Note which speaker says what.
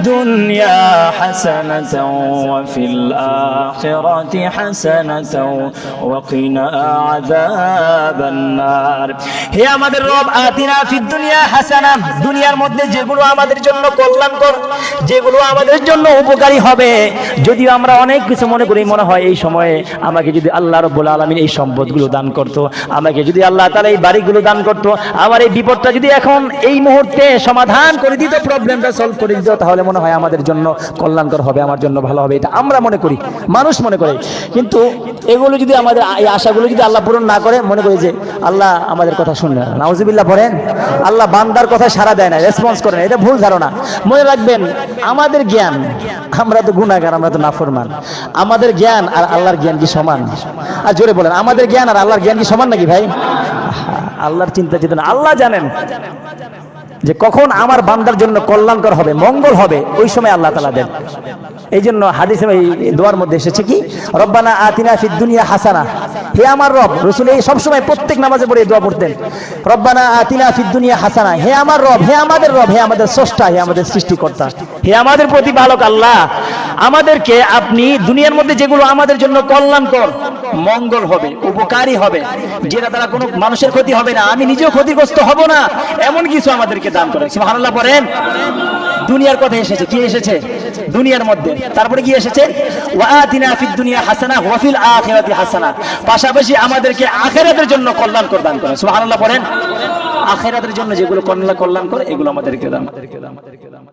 Speaker 1: الدنيا حسنة وفي الآخرة حسنة وقنا عذاب النار হে আমাদের রব আতিনা ফিদ দুনিয়া হাসানা দুনিয়ার মধ্যে যেগুলো আমাদের জন্য কল্যাণকর যেগুলো আমাদের জন্য উপকারী হবে যদিও আমরা অনেক কিছু মনে করি মনে হয় এই সময়ে আমাকে যদি আল্লাহ রব্বুল আলমিন এই সম্পদগুলো দান করত আমাকে যদি আল্লাহ তালা এই বাড়িগুলো দান করত আমার এই বিপদটা যদি এখন এই মুহূর্তে সমাধান করে দিত প্রবলেমটা সলভ করে দিত তাহলে মনে হয় আমাদের জন্য কল্যাণকর হবে, আমার জন্য ভালো হবে, এটা আমরা মনে করি, মানুষ মনে করে। কিন্তু এগুলো যদি আমাদের, এই আশাগুলো যদি আল্লাহ পূরণ না করে, মনে করি যে আল্লাহ আমাদের কথা শুনবে না। নাউজুবিল্লাহ পড়েন, আল্লাহ বান্দার কথা সারা দেয় না রেসপন্স করে না, এটা ভুল ধারণা। মনে রাখবেন, আমাদের জ্ঞান, আমরা তো গুণাগার আমরা তো নাফরমান। আমাদের জ্ঞান আর আল্লাহর জ্ঞান কি সমান? আর জোরে বলেন, আমাদের জ্ঞান আর আল্লাহর জ্ঞান কি সমান নাকি ভাই? আল্লাহর চিন্তা চেতনা। আল্লাহ জানেন যে কখন আমার বান্দার জন্য কল্যাণকর হবে, মঙ্গল হবে, ওই সময় আল্লাহ তালা দেন। এই জন্য হাদিসে এই দোয়ার মধ্যে এসেছে কি, রব্বানা আতিনা ফিদ দুনিয়া হাসানা। হে আমার রব, রসুল এই সবসময় প্রত্যেক নামাজে পড়ে দোয়া পড়তেন। রব্বানা আতিনা ফিদ দুনিয়া হাসানা। হে আমার রব, হে আমাদের রব, হে আমাদের স্রষ্টা, হে আমাদের সৃষ্টিকর্তা। হে আমাদের প্রতিপালক আল্লাহ। আমাদেরকে আপনি দুনিয়ার মধ্যে যেগুলো আমাদের জন্য কল্যাণকর, মঙ্গল হবে, উপকারী হবে, যেটা দ্বারা কোনো মানুষের ক্ষতি হবে না, আমি নিজেও ক্ষতিগ্রস্ত হব না, এমন কিছু আমাদেরকে দান করেন। সুবহানাল্লাহ পড়েন দুনিয়ার কথা এসেছে, কি এসেছে? দুনিয়ার মধ্যে। তারপরে কি এসেছে? ওয়াতিনা ফিদ দুনিয়া হাসানা, ওয়া ফিল আখিরাতি পাশাপাশি আমাদেরকে আখিরাতের জন্য কল্যাণকর দান করেন। সুবহানাল্লাহ পড়েন আখিরাতের জন্য যেগুলো কল্যাণ কল্যাণ করে এগুলো আমাদেরকে দান আমাদেরকে দান আমাদেরকে দান